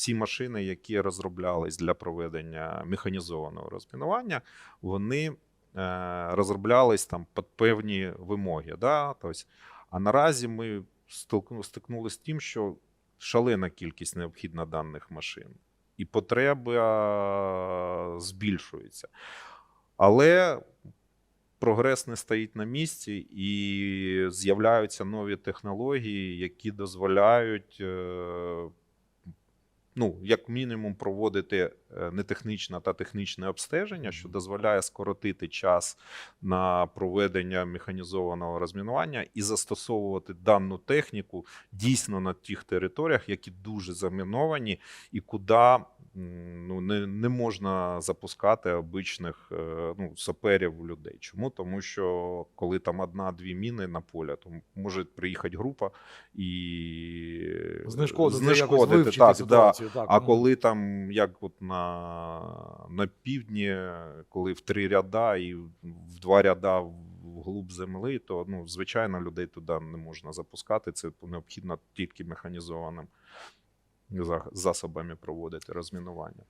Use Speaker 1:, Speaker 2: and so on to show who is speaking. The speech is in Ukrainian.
Speaker 1: всі машини, які розроблялись для проведення механізованого розмінування, вони е, розроблялись там під певні вимоги. Да? Тобто, а наразі ми стикнулися з тим, що шалена кількість необхідна даних машин, і потреба збільшується. Але прогрес не стоїть на місці, і з'являються нові технології, які дозволяють. Ну, як мінімум, проводити е, нетехнічне та технічне обстеження, що дозволяє скоротити час на проведення механізованого розмінування і застосовувати дану техніку дійсно на тих територіях, які дуже заміновані, і куди ну, не, не можна запускати обичних е, ну, саперів людей. Чому? Тому що коли там одна-дві міни на полі, то може приїхати група і
Speaker 2: Знешкодити,
Speaker 1: знешкодити
Speaker 2: вивчити
Speaker 1: так, да.
Speaker 2: Так,
Speaker 1: А
Speaker 2: мгм.
Speaker 1: коли там, як от на, на півдні, коли в три ряда і в два ряда вглуб земли, то ну, звичайно людей туди не можна запускати. Це необхідно тільки механізованим засобами проводити розмінування.